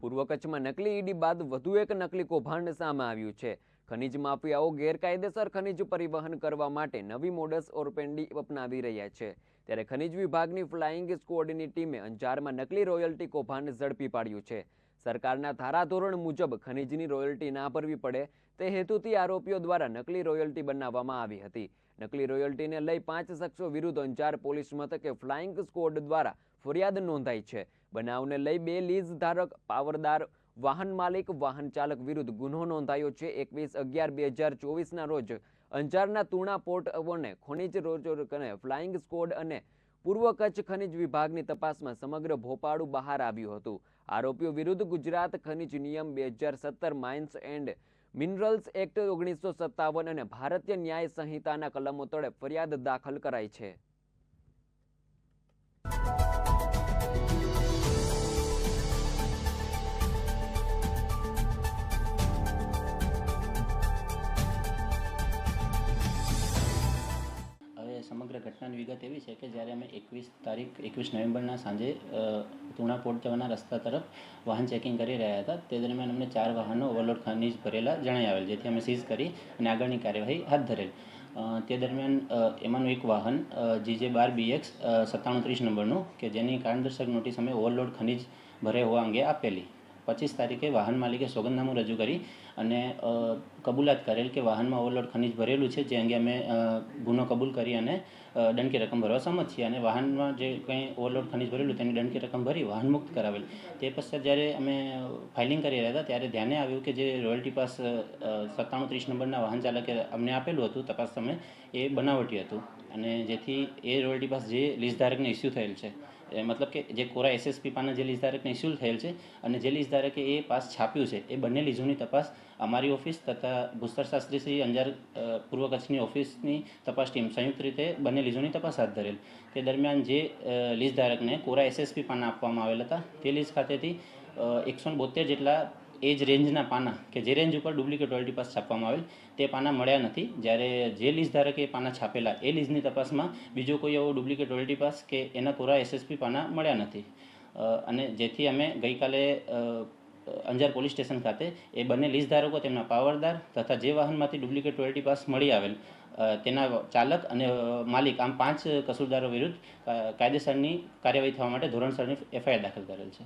પૂર્વ કચ્છમાં નકલી ઈડી બાદ વધુ એક નકલી કૌભાંડ સામે આવ્યું છે. ખનીજ માફિયાઓ ગેરકાયદેસર ખનીજ પરિવહન કરવા માટે નવી મોડસ ઓરપેન્ડી અપનાવી રહ્યા છે. ત્યારે ખનીજ વિભાગની ફ્લાઇંગ સ્કવોડની ટીમે અંજારમાં નકલી રોયલ્ટી કૌભાંડ ઝડપી પાડ્યું છે. સરકારના ધારાધોરણ મુજબ ખનીજની રોયલ્ટી ના ભરવી પડે તે હેતુથી આરોપીઓ દ્વારા નકલી રોયલ્ટી બનાવવામાં આવી હતી. નકલી રોયલ્ટીને લઈ પાંચ શખ્સો વિરુદ્ધ અંજાર પોલીસ મથકે ફ્લાઇંગ સ્કોડ દ્વારા ફરિયાદ નોંધાઈ છે. બનાવને લઈ બે લીઝ ધારક, પાવરદાર, વાહન માલિક, વાહન ચાલક વિરુદ્ધ ગુનો નોંધાયો છે. એકવીસ અગિયાર બે હજાર ચોવીસના રોજ અંજારના તુણા પોર્ટ અને ખનિજ રોજોરકને ફ્લાઇંગ સ્કોડ અને પૂર્વ કચ્છ ખનિજ વિભાગની તપાસમાં સમગ્ર ભોપાળું બહાર આવ્યું હતું. આરોપીઓ વિરુદ્ધ ગુજરાત ખનિજ નિયમ બે હજાર સત્તર, માઇન્સ એન્ડ મિનરલ્સ એક્ટ ઓગણીસો સત્તાવન અને ભારતીય ન્યાય સંહિતાના કલમો તળે ફરિયાદ દાખલ કરાઈ છે. સમગ્ર ઘટનાની વિગત એવી છે કે જ્યારે અમે એકવીસ તારીખ, એકવીસ નવેમ્બરના સાંજે તુણા જવાના રસ્તા તરફ વાહન ચેકિંગ કરી રહ્યા હતા, તે દરમિયાન અમને ચાર વાહનો ઓવરલોડ ખનીજ ભરેલા જણાઈ આવેલ, જેથી અમે સીઝ કરી અને આગળની કાર્યવાહી હાથ ધરેલ. તે દરમિયાન એમાંનું એક વાહન જીજે બાર બીએક્સ સત્તાણું ત્રીસ નંબરનું, કે જેની કારણદર્શક નોટિસ અમે ઓવરલોડ ખનીજ ભરે હોવા અંગે આપેલી. પચીસ તારીખે વાહન માલિકે સોગંદનામું રજૂ કરી અને કબૂલાત કરેલ કે વાહનમાં ઓવરલોડ ખનીજ ભરેલું છે, જે અંગે અમે ગુનો કબૂલ કરી અને દંડકી રકમ ભરવા સંમત છીએ અને વાહનમાં જે કંઈ ઓવરલોડ ખનીજ ભરેલું તેની દંડકી રકમ ભરી વાહન મુક્ત કરાવેલ. તે પશ્ચાત જ્યારે અમે ફાઇલિંગ કરી રહ્યા હતા ત્યારે ધ્યાને આવ્યું કે જે રોયલ્ટી પાસ સત્તાણું ત્રીસ નંબરના વાહન ચાલકે અમને આપેલું હતું, તપાસ સમયે એ બનાવટી હતું. અને જેથી એ રોયલ્ટી પાસ જે લીઝ ધારકને ઇસ્યુ થયેલ છે મતલબ કે જે કોરા એસએસપી પાના જે લીઝ ધારકને ઇસ્યુ થયેલ છે અને જે લીઝ ધારકે એ પાસ છાપ્યું છે, એ બંને લીઝોની તપાસ અમારી ઓફિસ તથા ભૂસ્તર શાસ્ત્રી શ્રી અંજાર પૂર્વ કચ્છની ઓફિસની તપાસ ટીમ સંયુક્ત રીતે બંને લીઝોની તપાસ હાથ ધરેલ. તે દરમિયાન જે લીઝ ધારકને કોરા એસએસપી પાના આપવામાં આવેલ હતા, તે લીઝ ખાતેથી એકસો બોતેર જેટલા એ જ રેન્જના પાના કે જે રેન્જ ઉપર ડુપ્લિકેટ રોયલ્ટી પાસ છાપવામાં આવેલ, તે પાના મળ્યા નથી. જ્યારે જે લીઝ ધારકે પાના છાપેલા, એ લીઝની તપાસમાં બીજો કોઈ એવો ડુપ્લિકેટ રોયલ્ટી પાસ કે એના કોરા એસએસપી પાના મળ્યા નથી. અને જેથી અમે ગઈકાલે અંજાર પોલીસ સ્ટેશન ખાતે એ બંને લીઝ ધારકો, તેમના પાવરદાર તથા જે વાહનમાંથી ડુપ્લિકેટ રોયલ્ટી પાસ મળી આવેલ તેના ચાલક અને માલિક, આમ પાંચ કસૂરદારો વિરુદ્ધ કાયદેસરની કાર્યવાહી થવા માટે ધોરણસરની એફઆઈઆર દાખલ કરેલ છે.